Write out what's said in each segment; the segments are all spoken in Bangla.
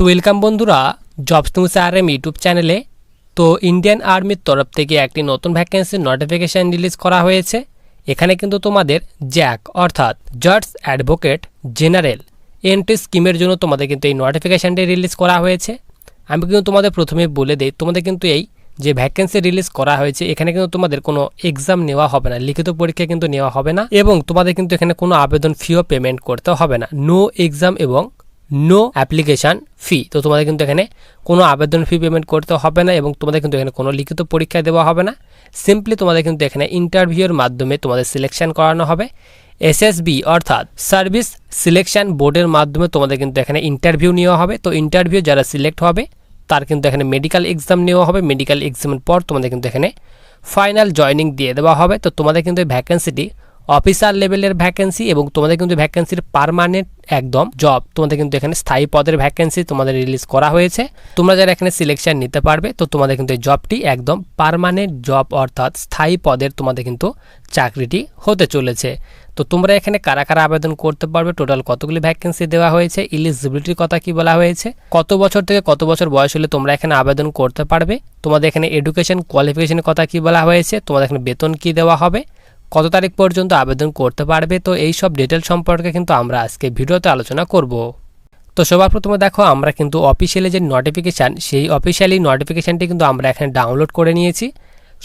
তো ওয়েলকাম বন্ধুরা jobs news R M YouTube চ্যানেলে তো ইন্ডিয়ান আর্মির তরফ থেকে একটি নতুন ভ্যাকেন্সির নোটিফিকেশান রিলিজ করা হয়েছে। এখানে কিন্তু তোমাদের জ্যাক অর্থাৎ জাজ অ্যাডভোকেট জেনারেল এন্ট্রি স্কিমের জন্য তোমাদের কিন্তু এই নোটিফিকেশানটি রিলিজ করা হয়েছে। আমি কিন্তু তোমাদের প্রথমে বলে দিই, তোমাদের কিন্তু এই যে ভ্যাকেন্সি রিলিজ করা হয়েছে, এখানে কিন্তু তোমাদের কোনো এক্সাম নেওয়া হবে না, লিখিত পরীক্ষা কিন্তু নেওয়া হবে না। এবং তোমাদের কিন্তু এখানে কোনো আবেদন ফিও পেমেন্ট করতে হবে না। নো এক্সাম এবং নো অ্যাপ্লিকেশান ফি তো তোমাদের কিন্তু এখানে কোনো আবেদন ফি পেমেন্ট করতে হবে না এবং তোমাদের কিন্তু এখানে কোনো লিখিত পরীক্ষা দেওয়া হবে না। সিম্পলি তোমাদের কিন্তু এখানে ইন্টারভিউর মাধ্যমে তোমাদের সিলেকশন করানো হবে। এসএসবি অর্থাৎ সার্ভিস সিলেকশন বোর্ডের মাধ্যমে তোমাদের কিন্তু এখানে ইন্টারভিউ নেওয়া হবে। তো ইন্টারভিউ যারা সিলেক্ট হবে, তার কিন্তু এখানে মেডিকেল এক্সাম নেওয়া হবে। মেডিকেল এক্সামের পর তোমাদের কিন্তু এখানে ফাইনাল জয়নিং দিয়ে দেওয়া হবে। তো তোমাদের কিন্তু এই ভ্যাকেন্সিটি অফিসার লেভেলের ভ্যাকেন্সি এবং তোমাদের কিন্তু ভ্যাকেন্সির পারমানেন্ট একদম জব তোমাদের কিন্তু এখানে স্থায়ী পদের ভ্যাকেন্সি তোমাদের রিলিজ করা হয়েছে। তোমরা যারা এখানে সিলেকশন নিতে পারবে, তো তোমাদের কিন্তু এই জবটি একদম পারমানেন্ট জব অর্থাৎ স্থায়ী পদের তোমাদের কিন্তু চাকরিটি হতে চলেছে। তো তোমরা এখানে কারা কারা আবেদন করতে পারবে? টোটাল কতগুলি ভ্যাকেন্সি দেওয়া হয়েছে? ইলিজিবিলিটির কথা কি বলা হয়েছে? কত বছর থেকে কত বছর বয়স হলে তোমরা এখানে আবেদন করতে পারবে? তোমাদের এখানে এডুকেশন কোয়ালিফিকেশনের কথা কি বলা হয়েছে? তোমাদের এখানে বেতন কি দেওয়া হবে? কত তারিখ পর্যন্ত আবেদন করতে পারবে, তো এই সব ডিটেল সম্পর্কে কিন্তু আমরা আজকে ভিডিওতে আলোচনা করব। তো সবার প্রথমে দেখো, আমরা কিন্তু অফিসিয়ালি যে নোটিফিকেশান সেই অফিসিয়ালি নোটিফিকেশানটি কিন্তু আমরা এখানে ডাউনলোড করে নিয়েছি।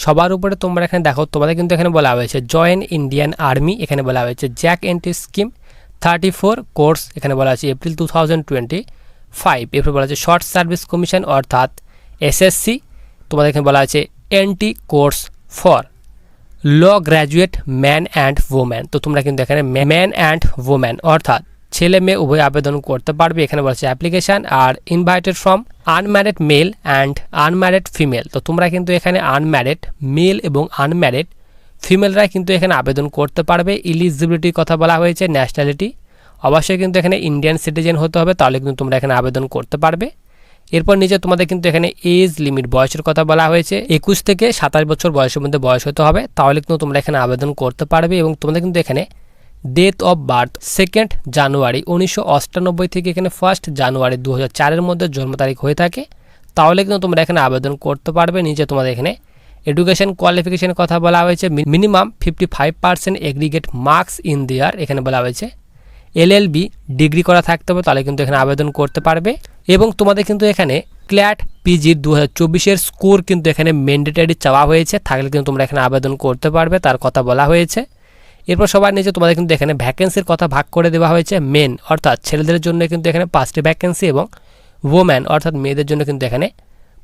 সবার উপরে তোমরা এখানে দেখো, তোমাদের কিন্তু এখানে বলা হয়েছে জয়েন ইন্ডিয়ান আর্মি এখানে বলা হয়েছে JAG entry scheme thirty four course এখানে বলা আছে April two thousand twenty five এরপর বলা আছে শর্ট সার্ভিস কমিশন অর্থাৎ এসএসসি তোমাদের এখানে বলা আছে NT course for law graduate man and woman. তো তোমরা কিন্তু এখানে ম্যান অ্যান্ড ওম্যান, অর্থাৎ ছেলে মেয়ে উভয় আবেদন করতে পারবে। এখানে বলছে application are invited from unmarried male and unmarried female. তো তোমরা কিন্তু এখানে আনম্যারিড মেল এবং আনম্যারিড ফিমেলরা কিন্তু এখানে আবেদন করতে পারবে। ইলিজিবিলিটির কথা বলা হয়েছে, ন্যাশনালিটি। অবশ্যই কিন্তু এখানে ইন্ডিয়ান সিটিজেন হতে হবে, তাহলে কিন্তু তোমরা এখানে আবেদন করতে পারবে। এরপর নিচে তোমাদের কিন্তু এখানে এজ লিমিট বয়সের কথা বলা হয়েছে। একুশ থেকে সাতাশ বছর বয়সের মধ্যে বয়স হতে হবে। তাহলে কিন্তু তোমরা এখানে আবেদন করতে পারবে এবং তোমাদের কিন্তু এখানে date of birth second January উনিশশো থেকে এখানে ফার্স্ট জানুয়ারি দু হাজার মধ্যে জন্ম তারিখ হয়ে থাকে। তাহলে কিন্তু তোমরা এখানে আবেদন করতে পারবে। নিচে তোমাদের এখানে এডুকেশন কোয়ালিফিকেশনের কথা বলা হয়েছে। Minimum fifty five percent aggregate marks in there এখানে বলা হয়েছে। এলএলবি ডিগ্রি করা থাকতে হবে, তাহলে কিন্তু এখানে আবেদন করতে পারবে। এবং তোমাদের কিন্তু এখানে ক্ল্যাট পিজির দু হাজার স্কোর কিন্তু এখানে ম্যান্ডেটারি চাওয়া হয়েছে, থাকলে কিন্তু তোমরা এখানে আবেদন করতে পারবে, তার কথা বলা হয়েছে। এরপর সবার নিচে তোমাদের কিন্তু এখানে ভ্যাকেন্সির কথা ভাগ করে দেওয়া হয়েছে মেন অর্থাৎ ছেলেদের জন্য কিন্তু এখানে পাঁচটি ভ্যাকেন্সি এবং ওম্যান অর্থাৎ মেয়েদের জন্য কিন্তু এখানে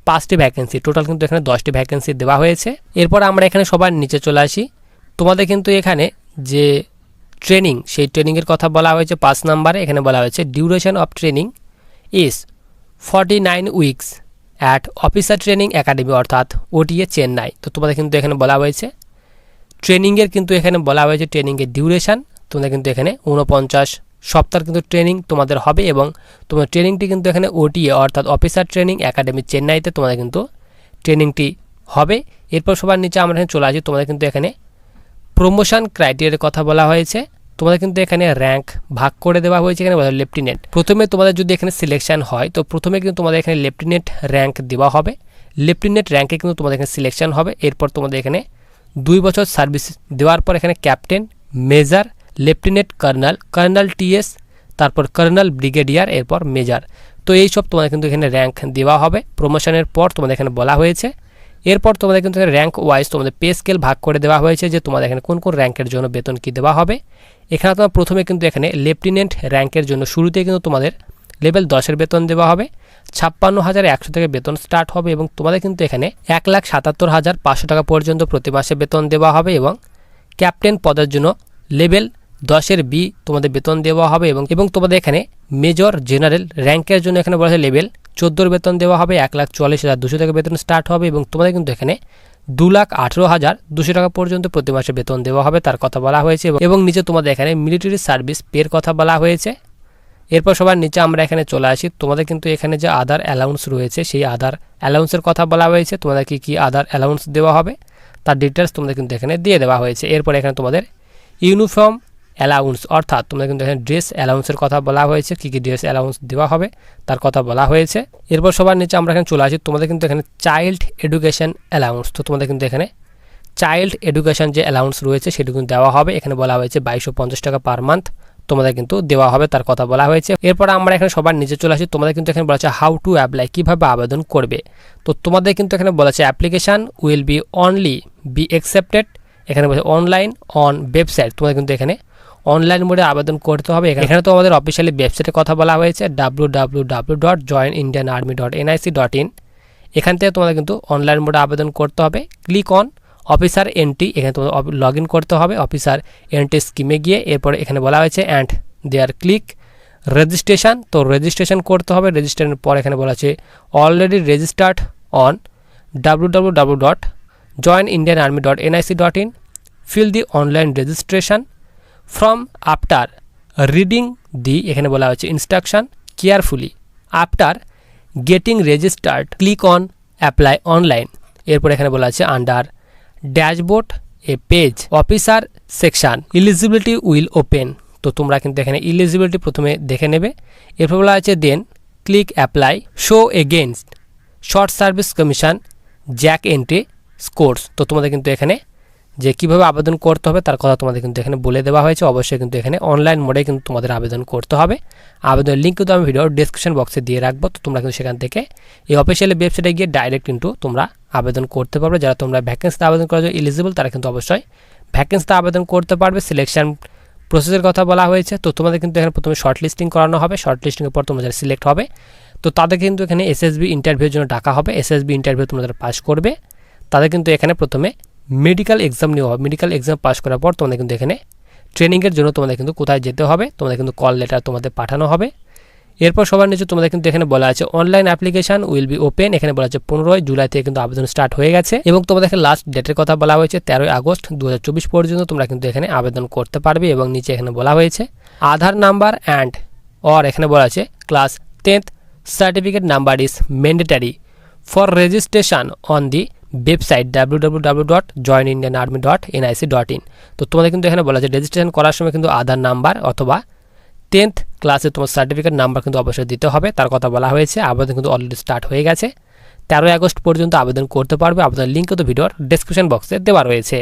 পাঁচটি ভ্যাকেন্সি টোটাল কিন্তু এখানে দশটি ভ্যাকেন্সি দেওয়া হয়েছে। এরপর আমরা এখানে সবার নিচে চলে আসি। তোমাদের কিন্তু এখানে যে ট্রেনিং, সেই ট্রেনিংয়ের কথা বলা হয়েছে পাঁচ নাম্বারে, এখানে বলা হয়েছে duration of training is forty nine weeks at officer training academy অর্থাৎ ওটিএ চেন্নাই তো তোমাদের কিন্তু এখানে বলা হয়েছে, ট্রেনিংয়ের কিন্তু এখানে বলা হয়েছে ট্রেনিংয়ের ডিউরেশান তোমাদের কিন্তু এখানে উনপঞ্চাশ সপ্তাহ কিন্তু ট্রেনিং তোমাদের হবে এবং তোমার ট্রেনিংটি কিন্তু এখানে ওটিএ অর্থাৎ অফিসার ট্রেনিং একাডেমি চেন্নাইতে তোমাদের কিন্তু ট্রেনিংটি হবে। এরপর সবার নিচে আমরা এখানে চলে আসি, তোমাদের কিন্তু এখানে প্রমোশন ক্রাইটেরিয়ার কথা বলা হয়েছে। তোমাদের কিন্তু এখানে র্যাঙ্ক ভাগ করে দেওয়া হয়েছে এখানে, বলা লেফটেন্যান্ট প্রথমে তোমাদের যদি এখানে সিলেকশন হয়, তো প্রথমে কিন্তু তোমাদের এখানে লেফটেন্যান্ট র্যাঙ্ক দেওয়া হবে। লেফটেন্যান্ট র্যাঙ্কে কিন্তু তোমাদের এখানে সিলেকশন হবে। এরপর তোমাদের এখানে দুই বছর সার্ভিস দেওয়ার পর এখানে captain major lieutenant colonel colonel TS তারপর কর্নাল ব্রিগেডিয়ার এরপর মেজর তো এই সব তোমাদের কিন্তু এখানে র্যাঙ্ক দেওয়া হবে। প্রমোশনের পর তোমাদের এখানে বলা হয়েছে। এরপর তোমাদের কিন্তু র্যাঙ্ক ওয়াইজ তোমাদের পে স্কেল ভাগ করে দেওয়া হয়েছে যে তোমাদের এখানে কোন কোন র্যাঙ্কের জন্য বেতন কি দেওয়া হবে। এখানে তোমার প্রথমে কিন্তু এখানে লেফটেন্যান্ট র্যাঙ্কের জন্য শুরুতে কিন্তু তোমাদের লেভেল দশের বেতন দেওয়া হবে। ছাপ্পান্ন হাজার একশো থেকে বেতন স্টার্ট হবে এবং তোমাদের কিন্তু এখানে এক লাখ সাতাত্তর হাজার পাঁচশো টাকা পর্যন্ত প্রতি মাসে বেতন দেওয়া হবে এবং ক্যাপ্টেন পদের জন্য লেভেল দশের বি তোমাদের বেতন দেওয়া হবে এবং এবং তোমাদের এখানে মেজর জেনারেল র্যাঙ্কের জন্য এখানে বলা হয় লেভেল চোদ্দোর বেতন দেওয়া হবে এক লাখ চুয়াল্লিশ হাজার দুশো টাকা বেতন স্টার্ট হবে এবং তোমাদের কিন্তু এখানে দু লাখ আঠেরো হাজার দুশো টাকা পর্যন্ত প্রতি মাসে বেতন দেওয়া হবে, তার কথা বলা হয়েছে এবং নিচে তোমাদের এখানে মিলিটারি সার্ভিস পের কথা বলা হয়েছে। এরপর সবার নিচে আমরা এখানে চলে আসি। তোমাদের কিন্তু এখানে যে আধার অ্যালাউন্স রয়েছে, সেই আধার অ্যালাউন্সের কথা বলা হয়েছে। তোমাদের কি কী আধার অ্যালাউন্স দেওয়া হবে, তার ডিটেলস তোমাদের কিন্তু এখানে দিয়ে দেওয়া হয়েছে। এরপর এখানে তোমাদের ইউনিফর্ম অ্যালাউন্স অর্থাৎ তোমাদের কিন্তু এখানে ড্রেস অ্যালাউন্সের কথা বলা হয়েছে। কী কী ড্রেস অ্যালাউন্স দেওয়া হবে, তার কথা বলা হয়েছে। এরপর সবার নিচে আমরা এখানে চলে আসি। তোমাদের কিন্তু এখানে চাইল্ড এডুকেশন অ্যালাউন্স তো তোমাদের কিন্তু এখানে চাইল্ড এডুকেশন যে অ্যালাউন্স রয়েছে সেটুকু কিন্তু দেওয়া হবে। এখানে বলা হয়েছে বাইশশো পঞ্চাশ টাকা পার মান্থ তোমাদের কিন্তু দেওয়া হবে, তার কথা বলা হয়েছে। এরপর আমরা এখানে সবার নিচে চলে আসি। তোমাদের কিন্তু এখানে বলা আছে হাউ টু অ্যাপ্লাই কীভাবে আবেদন করবে। তো তোমাদের কিন্তু এখানে বলা application will be only be accepted এখানে বলছে অনলাইন অন ওয়েবসাইট তোমাদের কিন্তু এখানে অনলাইন মোডে আবেদন করতে হবে। এখানে তো আমাদের অফিসিয়ালি ওয়েবসাইটের কথা বলা হয়েছে W W W dot join Indian army dot NIC dot in এখান থেকে তোমাদের কিন্তু অনলাইন মোডে আবেদন করতে হবে। ক্লিক অন অফিসার এন্ট্রি এখানে তোমাদের লগ ইন করতে হবে অফিসার এন্ট্রি স্কিমে গিয়ে এরপরে এখানে বলা হয়েছে অ্যান্ড দেয়ার ক্লিক রেজিস্ট্রেশন তো রেজিস্ট্রেশন করতে হবে রেজিস্ট্রেশনের পর এখানে বলা আছে already registered on W W W dot join Indian army dot NIC dot in fill the online registration from after reading the এখানে বলা হচ্ছে instruction carefully after getting registered click on apply online এরপর এখানে বলা আছে under dashboard a page officer section eligibility will open তো তোমরা কিন্তু এখানে ইলিজিবিলিটি প্রথমে দেখে নেবে, এরপর বলা আছে then click apply show against short service commission JAG entry course তো তোমাদের কিন্তু এখানে যে কীভাবে আবেদন করতে হবে, তার কথা তোমাদের কিন্তু এখানে বলে দেওয়া হয়েছে। অবশ্যই কিন্তু এখানে অনলাইন মোডে কিন্তু তোমাদের আবেদন করতে হবে। আবেদনের লিঙ্ক কিন্তু আমি ভিডিওর ডিসক্রিপশন বক্সে দিয়ে রাখব। তো তোমরা কিন্তু সেখান থেকে এই অফিসিয়ালি ওয়েবসাইটে গিয়ে ডাইরেক্ট কিন্তু তোমরা আবেদন করতে পারবে। যারা তোমরা ভ্যাকেন্সিতে আবেদন করার জন্য এলিজিবল তারা কিন্তু অবশ্যই ভ্যাকেন্সিতে আবেদন করতে পারবে। সিলেকশন প্রসেসের কথা বলা হয়েছে। তো তোমাদের কিন্তু এখানে প্রথমে শর্ট লিস্টিং করানো হবে। শর্ট লিস্টিংয়ের পর তোমরা যারা সিলেক্ট হবে, তো তাদের কিন্তু এখানে এসএসবি ইন্টারভিউর জন্য ডাকা হবে। এসএসবি ইন্টারভিউ তোমরা যারা পাস করবে, তাদের কিন্তু এখানে প্রথমে মেডিকেল এক্সাম নেওয়া হবে। মেডিকেল এক্সাম পাস করার পর তোমাদের কিন্তু এখানে ট্রেনিংয়ের জন্য তোমাদের কিন্তু কোথায় যেতে হবে, তোমাদের কিন্তু কল লেটার তোমাদের পাঠানো হবে। এরপর সবার নিচে তোমাদের কিন্তু এখানে বলা আছে online application will be open এখানে বলা আছে, পনেরোই জুলাই থেকে কিন্তু আবেদন স্টার্ট হয়ে গেছে এবং তোমাদের লাস্ট ডেটের কথা বলা হয়েছে, তেরোই আগস্ট দু হাজার চব্বিশ পর্যন্ত তোমরা কিন্তু এখানে আবেদন করতে পারবে এবং নিচে এখানে বলা হয়েছে, আধার নাম্বার অ্যান্ড অর এখানে বলা আছে class tenth certificate number is mandatory for registration on the website W W W dot Indian army dot dot in তো তোমাদের কিন্তু এখানে বলা আছে রেজিস্ট্রেশন করার সময় কিন্তু আধার নাম্বার অথবা টেন্থ ক্লাসে তোমার সার্টিফিকেট নাম্বার কিন্তু অবশ্যই দিতে হবে। তার কথা বলা হয়েছে, আবেদন কিন্তু অলরেডি স্টার্ট হয়ে গেছে। তেরোই আগস্ট পর্যন্ত আবেদন করতে পারবে। আবেদনের লিঙ্ক কিন্তু ভিডিওর ডিসক্রিপশন বক্সে দেওয়া রয়েছে।